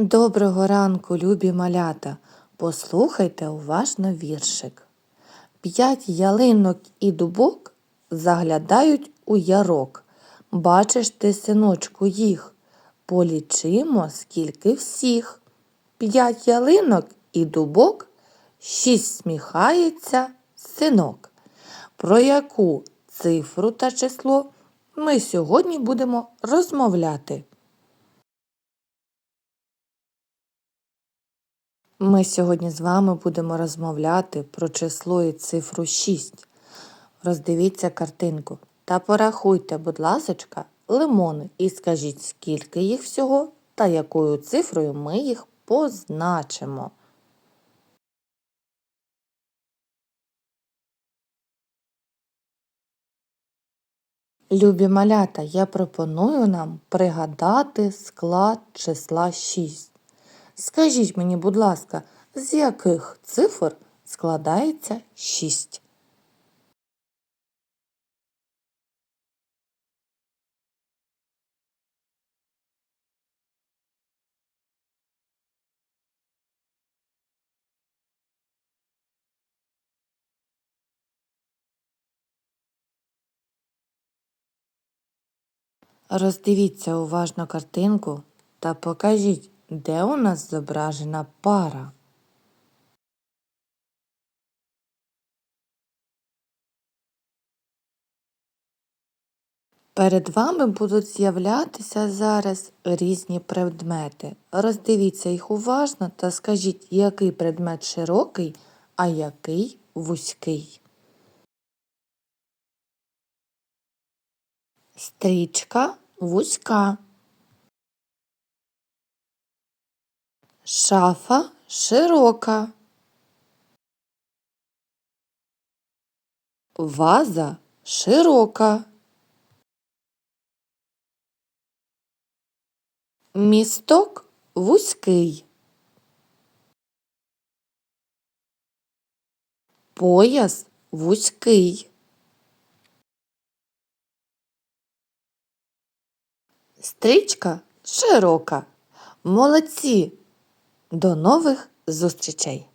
Доброго ранку, любі малята. Послухайте уважно віршик. П'ять ялинок і дубок заглядають у ярок. Бачиш ти, синочку, їх. Полічимо, скільки всіх. П'ять ялинок і дубок, шість сміхається синок. Про яку цифру та число ми сьогодні будемо розмовляти? Ми сьогодні з вами будемо розмовляти про число і цифру 6. Роздивіться картинку та порахуйте, будь ласочка, лимони і скажіть, скільки їх всього та якою цифрою ми їх позначимо. Любі малята, я пропоную нам пригадати склад числа 6. Скажіть мені, будь ласка, з яких цифр складається 6? Роздивіться уважно картинку та покажіть, де у нас зображена пара. Перед вами будуть з'являтися зараз різні предмети. Роздивіться їх уважно та скажіть, який предмет широкий, а який вузький. Стрічка вузька. Шафа широка. Ваза широка. Місток вузький. Пояс вузький. Стрічка широка. Молодці. До нових зустрічей!